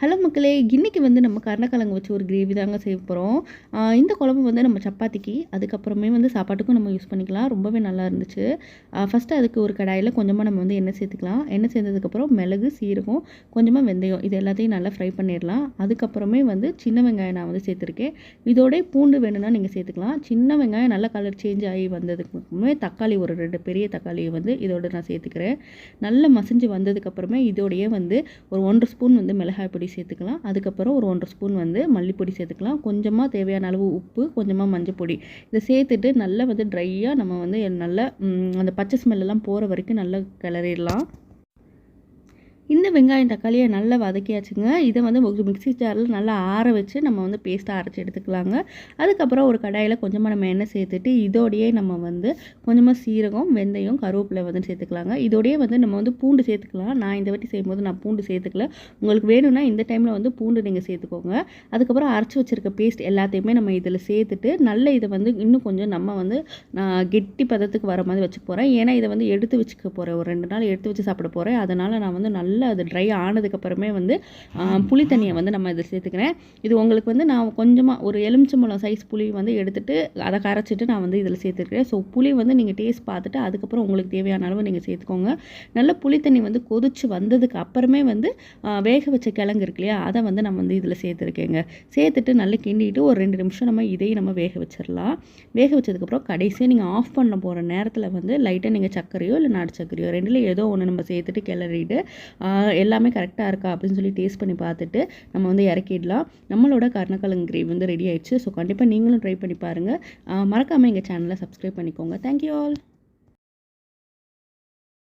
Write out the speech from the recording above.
Hello மக்களே இன்றைக்கி வந்து நம்ம கருணக்கிழங்கு வச்சு ஒரு கிரேவி தாங்க செய்ய போகிறோம் இந்த குழம்பு வந்து நம்ம சப்பாத்திக்கு அதுக்கப்புறமே வந்து சாப்பாட்டுக்கும் நம்ம யூஸ் பண்ணிக்கலாம். ரொம்பவே நல்லா இருந்துச்சு. ஃபஸ்ட்டு அதுக்கு ஒரு கடாயில் கொஞ்சமாக நம்ம வந்து எண்ணெய் சேர்த்துக்கலாம். எண்ணெய் சேர்ந்ததுக்கப்புறம் மிளகு சீரகம் கொஞ்சமாக வெந்தயம் இது எல்லாத்தையும் நல்லா ஃப்ரை பண்ணிடலாம். அதுக்கப்புறமே வந்து சின்ன வெங்காயம் நான் வந்து சேர்த்துருக்கேன். இதோடய பூண்டு வேணும்னா நீங்கள் சேர்த்துக்கலாம். சின்ன வெங்காயம் நல்ல கலர் சேஞ்ச் ஆகி வந்ததுக்குமே தக்காளி ஒரு ரெண்டு பெரிய தக்காளியை வந்து இதோட நான் சேர்த்துக்கிறேன். நல்லா மசிஞ்சு வந்ததுக்கப்புறமே இதோடையே வந்து ஒரு ஒன்றரை ஸ்பூன் வந்து மிளகாய் பிடி பொடி சேர்த்துக்கலாம். அதுக்கப்புறம் ஒரு ஒன்றரை ஸ்பூன் வந்து மல்லிப்பொடி சேர்த்துக்கலாம். கொஞ்சமாக தேவையான அளவு உப்பு கொஞ்சமாக மஞ்சள் பொடி இதை சேர்த்துட்டு நல்லா வந்து ட்ரையாக நம்ம வந்து நல்லா அந்த பச்சை ஸ்மெல்லாம் போகிற வரைக்கும் நல்லா கிளறிடலாம். இந்த வெங்காயம் தக்காளியை நல்லா வதக்கியாச்சுங்க. இதை வந்து ஒரு மிக்சி ஜாரில் நல்லா ஆற வச்சு நம்ம வந்து பேஸ்ட்டாக அரைச்சி எடுத்துக்கலாங்க. அதுக்கப்புறம் ஒரு கடாயில் கொஞ்சமாக நம்ம எண்ணெய் சேர்த்துட்டு இதோடையே நம்ம வந்து கொஞ்சமாக சீரகம் வெந்தயம் கருவேப்பிலை வந்து சேர்த்துக்கலாங்க. இதோடையே வந்து நம்ம வந்து பூண்டு சேர்த்துக்கலாம். நான் இந்த வாட்டி செய்யும்போது நான் பூண்டு சேர்த்துக்கல. உங்களுக்கு வேணும்னா இந்த டைமில் வந்து பூண்டு நீங்கள் சேர்த்துக்கோங்க. அதுக்கப்புறம் அரைச்சி வச்சுருக்க பேஸ்ட் எல்லாத்தையுமே நம்ம இதில் சேர்த்துட்டு நல்ல இதை வந்து இன்னும் கொஞ்சம் நம்ம வந்து நான் கெட்டி பதத்துக்கு வர மாதிரி வச்சுக்க போகிறேன் ஏன்னா இதை வந்து எடுத்து வச்சுக்க போகிறேன் ஒரு ரெண்டு நாள் எடுத்து வச்சு சாப்பிட போகிறேன் அதனால் நான் வந்து நல்ல நல்லா அது ட்ரை ஆனதுக்கப்புறமே வந்து புளி தண்ணியை வந்து நம்ம இதில் சேர்த்துக்கிறேன். இது உங்களுக்கு வந்து நான் கொஞ்சமாக ஒரு எலுமிச்சம்பழம் சைஸ் புளி வந்து எடுத்துகிட்டு அதை கரைச்சிட்டு நான் வந்து இதில் சேர்த்துருக்கிறேன் ஸோ புளி வந்து நீங்கள் டேஸ்ட் பார்த்துட்டு அதுக்கப்புறம் உங்களுக்கு தேவையான அளவு நீங்கள் சேர்த்துக்கோங்க. நல்ல புளி தண்ணி வந்து கொதிச்சு வந்ததுக்கு அப்புறமே வந்து வேக வச்ச கிழங்கு இருக்கு இல்லையா அதை வந்து நம்ம வந்து இதில் சேர்த்துருக்கேங்க. சேர்த்துட்டு நல்லா கிண்டிட்டு ஒரு ரெண்டு நிமிஷம் நம்ம இதையும் நம்ம வேக வச்சிடலாம் வேக வச்சதுக்கப்புறம் கடைசியாக நீங்கள் ஆஃப் பண்ண போகிற நேரத்தில் வந்து லைட்டாக நீங்கள் சர்க்கரையோ இல்லை நாடு சர்க்கரையோ ரெண்டில் ஏதோ ஒன்று நம்ம சேர்த்துட்டு கிளறிட்டு எல்லாமே கரெக்டாக இருக்கா அப்படின்னு சொல்லி டேஸ்ட் பண்ணி பார்த்துட்டு நம்ம வந்து இறக்கிடலாம். நம்மளோட கருணக்கிழங்கு கிரேவி வந்து ரெடி ஆயிடுச்சு. ஸோ கண்டிப்பாக நீங்களும் ட்ரை பண்ணி பாருங்கள் மறக்காமல் எங்கள் சேனலை சப்ஸ்கிரைப் பண்ணிக்கோங்க. Thank you all